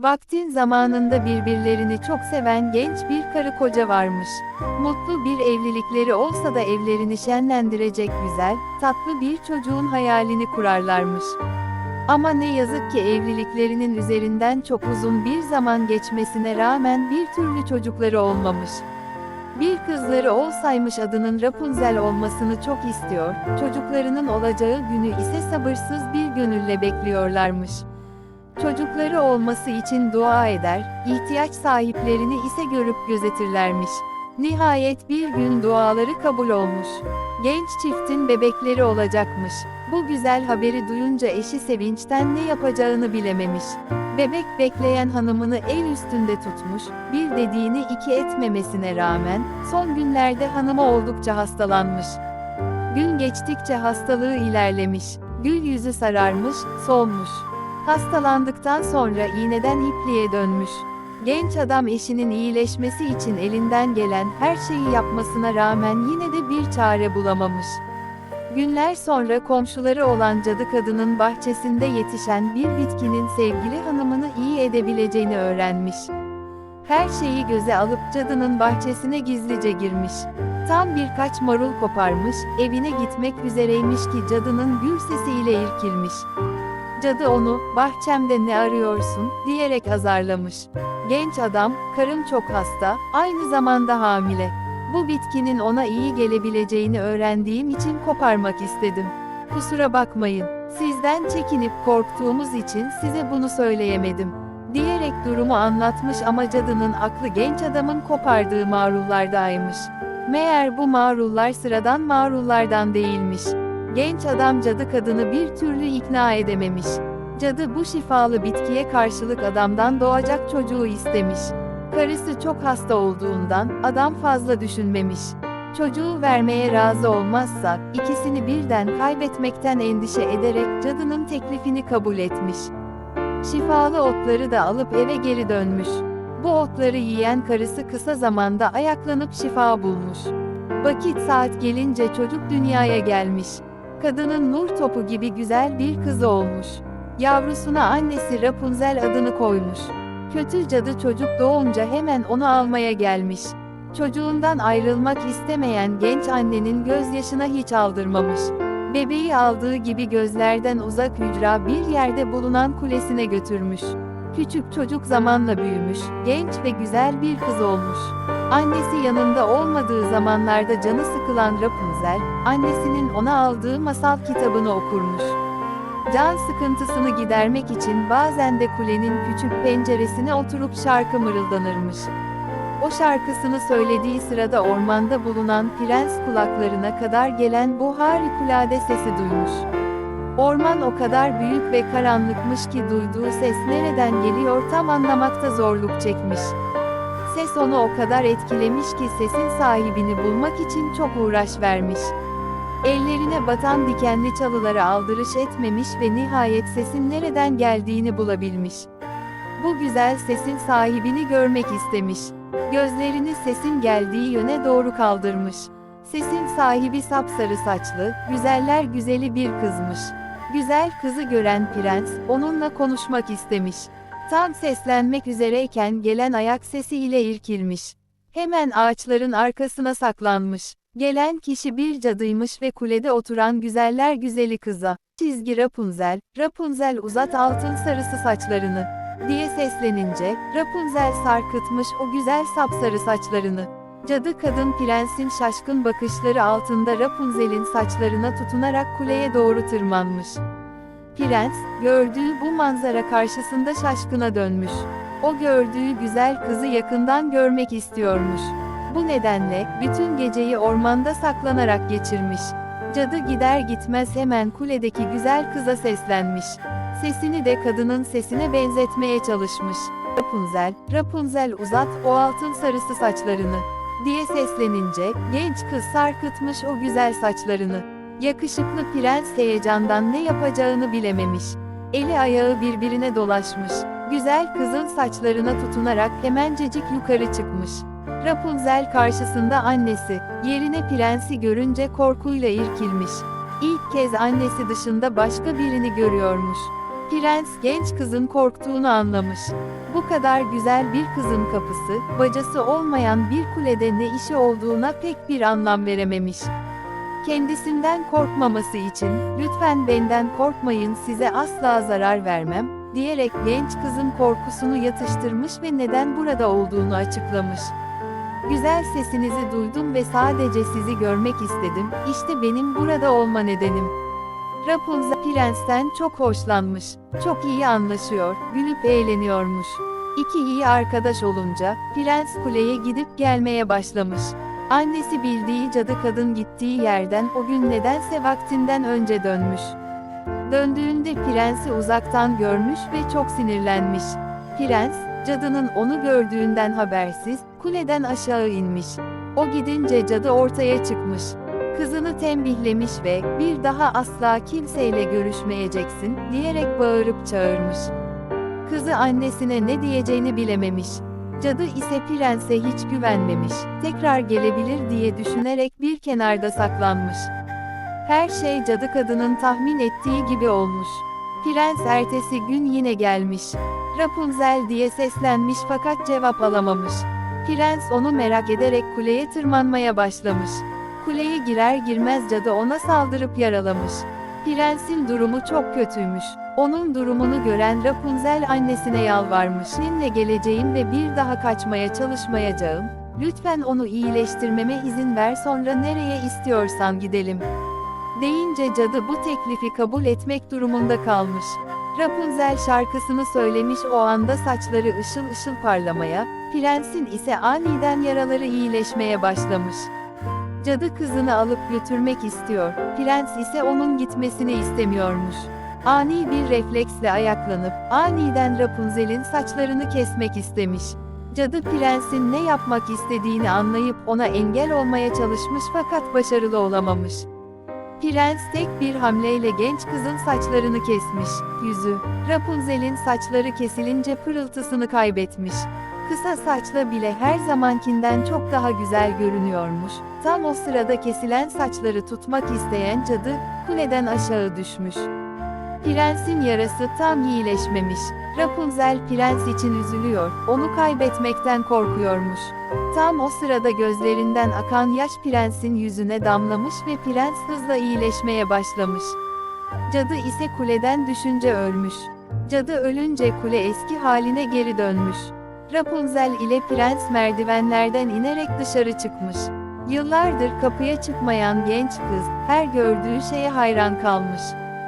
Vaktin zamanında birbirlerini çok seven genç bir karı koca varmış. Mutlu bir evlilikleri olsa da evlerini şenlendirecek güzel, tatlı bir çocuğun hayalini kurarlarmış. Ama ne yazık ki evliliklerinin üzerinden çok uzun bir zaman geçmesine rağmen bir türlü çocukları olmamış. Bir kızları olsaymış adının Rapunzel olmasını çok istiyor, çocuklarının olacağı günü ise sabırsız bir gönülle bekliyorlarmış. Çocukları olması için dua eder, ihtiyaç sahiplerini ise görüp gözetirlermiş. Nihayet bir gün duaları kabul olmuş. Genç çiftin bebekleri olacakmış. Bu güzel haberi duyunca eşi sevinçten ne yapacağını bilememiş. Bebek bekleyen hanımını el üstünde tutmuş, bir dediğini iki etmemesine rağmen, son günlerde hanımı oldukça hastalanmış. Gün geçtikçe hastalığı ilerlemiş, gül yüzü sararmış, solmuş. Hastalandıktan sonra iğneden ipliğe dönmüş. Genç adam eşinin iyileşmesi için elinden gelen her şeyi yapmasına rağmen yine de bir çare bulamamış. Günler sonra komşuları olan cadı kadının bahçesinde yetişen bir bitkinin sevgili hanımını iyi edebileceğini öğrenmiş. Her şeyi göze alıp cadının bahçesine gizlice girmiş. Tam birkaç marul koparmış, evine gitmek üzereymiş ki cadının gül sesiyle irkilmiş. Cadı onu, bahçemde ne arıyorsun, diyerek azarlamış. Genç adam, karım çok hasta, aynı zamanda hamile. Bu bitkinin ona iyi gelebileceğini öğrendiğim için koparmak istedim. Kusura bakmayın, sizden çekinip korktuğumuz için size bunu söyleyemedim. Diyerek durumu anlatmış ama cadının aklı genç adamın kopardığı marullardaymış. Meğer bu marullar sıradan marullardan değilmiş. Genç adam cadı kadını bir türlü ikna edememiş. Cadı bu şifalı bitkiye karşılık adamdan doğacak çocuğu istemiş. Karısı çok hasta olduğundan adam fazla düşünmemiş. Çocuğu vermeye razı olmazsa ikisini birden kaybetmekten endişe ederek cadının teklifini kabul etmiş. Şifalı otları da alıp eve geri dönmüş. Bu otları yiyen karısı kısa zamanda ayaklanıp şifa bulmuş. Vakit saat gelince çocuk dünyaya gelmiş. Kadının nur topu gibi güzel bir kızı olmuş. Yavrusuna annesi Rapunzel adını koymuş. Kötü cadı çocuk doğunca hemen onu almaya gelmiş. Çocuğundan ayrılmak istemeyen genç annenin gözyaşına hiç aldırmamış. Bebeği aldığı gibi gözlerden uzak hücra bir yerde bulunan kulesine götürmüş. Küçük çocuk zamanla büyümüş, genç ve güzel bir kız olmuş. Annesi yanında olmadığı zamanlarda canı sıkılan Rapunzel, annesinin ona aldığı masal kitabını okurmuş. Can sıkıntısını gidermek için bazen de kulenin küçük penceresine oturup şarkı mırıldanırmış. O şarkısını söylediği sırada ormanda bulunan prens kulaklarına kadar gelen bu harikulade sesi duymuş. Orman o kadar büyük ve karanlıkmış ki duyduğu ses nereden geliyor tam anlamakta zorluk çekmiş. Ses onu o kadar etkilemiş ki sesin sahibini bulmak için çok uğraş vermiş. Ellerine batan dikenli çalılara aldırış etmemiş ve nihayet sesin nereden geldiğini bulabilmiş. Bu güzel sesin sahibini görmek istemiş. Gözlerini sesin geldiği yöne doğru kaldırmış. Sesin sahibi sapsarı saçlı, güzeller güzeli bir kızmış. Güzel kızı gören prens, onunla konuşmak istemiş. Tam seslenmek üzereyken gelen ayak sesiyle irkilmiş. Hemen ağaçların arkasına saklanmış. Gelen kişi bir cadıymış ve kulede oturan güzeller güzeli kıza. Çizgi Rapunzel, Rapunzel uzat altın sarısı saçlarını diye seslenince, Rapunzel sarkıtmış o güzel sapsarı saçlarını. Cadı kadın prensin şaşkın bakışları altında Rapunzel'in saçlarına tutunarak kuleye doğru tırmanmış. Prens, gördüğü bu manzara karşısında şaşkına dönmüş. O gördüğü güzel kızı yakından görmek istiyormuş. Bu nedenle, bütün geceyi ormanda saklanarak geçirmiş. Cadı gider gitmez hemen kuledeki güzel kıza seslenmiş. Sesini de kadının sesine benzetmeye çalışmış. Rapunzel, Rapunzel uzat o altın sarısı saçlarını diye seslenince, genç kız sarkıtmış o güzel saçlarını. Yakışıklı prens heyecandan ne yapacağını bilememiş. Eli ayağı birbirine dolaşmış. Güzel kızın saçlarına tutunarak hemencecik yukarı çıkmış. Rapunzel karşısında annesi, yerine prensi görünce korkuyla irkilmiş. İlk kez annesi dışında başka birini görüyormuş. Prens genç kızın korktuğunu anlamış. Bu kadar güzel bir kızın kapısı, bacası olmayan bir kulede ne işi olduğuna pek bir anlam verememiş. Kendisinden korkmaması için, lütfen benden korkmayın size asla zarar vermem, diyerek genç kızın korkusunu yatıştırmış ve neden burada olduğunu açıklamış. Güzel sesinizi duydum ve sadece sizi görmek istedim, işte benim burada olma nedenim. Rapunzel prensten çok hoşlanmış, çok iyi anlaşıyor, gülüp eğleniyormuş. İki iyi arkadaş olunca, prens kuleye gidip gelmeye başlamış. Annesi bildiği cadı kadın gittiği yerden o gün nedense vaktinden önce dönmüş. Döndüğünde prensi uzaktan görmüş ve çok sinirlenmiş. Prens, cadının onu gördüğünden habersiz, kuleden aşağı inmiş. O gidince cadı ortaya çıkmış. Kızını tembihlemiş ve bir daha asla kimseyle görüşmeyeceksin diyerek bağırıp çağırmış. Kızı annesine ne diyeceğini bilememiş. Cadı ise prense hiç güvenmemiş. Tekrar gelebilir diye düşünerek bir kenarda saklanmış. Her şey cadı kadının tahmin ettiği gibi olmuş. Prens ertesi gün yine gelmiş. Rapunzel diye seslenmiş fakat cevap alamamış. Prens onu merak ederek kuleye tırmanmaya başlamış. Kuleye girer girmez cadı ona saldırıp yaralamış. Prensin durumu çok kötüymüş. Onun durumunu gören Rapunzel annesine yalvarmış. Seninle geleceğim ve bir daha kaçmaya çalışmayacağım. Lütfen onu iyileştirmeme izin ver sonra nereye istiyorsan gidelim. Deyince cadı bu teklifi kabul etmek durumunda kalmış. Rapunzel şarkısını söylemiş o anda saçları ışıl ışıl parlamaya, prensin ise aniden yaraları iyileşmeye başlamış. Cadı kızını alıp götürmek istiyor, prens ise onun gitmesini istemiyormuş. Ani bir refleksle ayaklanıp, aniden Rapunzel'in saçlarını kesmek istemiş. Cadı prensin ne yapmak istediğini anlayıp ona engel olmaya çalışmış fakat başarılı olamamış. Prens tek bir hamleyle genç kızın saçlarını kesmiş. Yüzü, Rapunzel'in saçları kesilince pırıltısını kaybetmiş. Kısa saçla bile her zamankinden çok daha güzel görünüyormuş. Tam o sırada kesilen saçları tutmak isteyen cadı, kuleden aşağı düşmüş. Prensin yarası tam iyileşmemiş. Rapunzel prens için üzülüyor, onu kaybetmekten korkuyormuş. Tam o sırada gözlerinden akan yaş prensin yüzüne damlamış ve prens hızla iyileşmeye başlamış. Cadı ise kuleden düşünce ölmüş. Cadı ölünce kule eski haline geri dönmüş. Rapunzel ile prens merdivenlerden inerek dışarı çıkmış. Yıllardır kapıya çıkmayan genç kız, her gördüğü şeye hayran kalmış.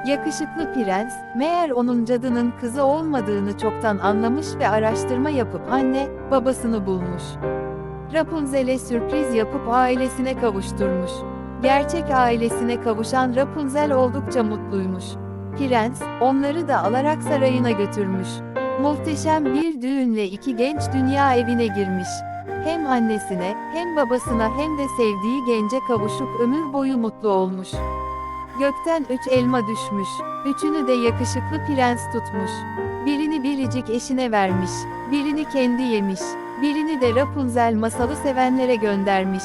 Yakışıklı prens, meğer onun cadının kızı olmadığını çoktan anlamış ve araştırma yapıp anne, babasını bulmuş. Rapunzel'e sürpriz yapıp ailesine kavuşturmuş. Gerçek ailesine kavuşan Rapunzel oldukça mutluymuş. Prens, onları da alarak sarayına götürmüş. Muhteşem bir düğünle iki genç dünya evine girmiş. Hem annesine, hem babasına hem de sevdiği gence kavuşup ömür boyu mutlu olmuş. Gökten üç elma düşmüş. Üçünü de yakışıklı prens tutmuş. Birini biricik eşine vermiş. Birini kendi yemiş. Birini de Rapunzel masalı sevenlere göndermiş.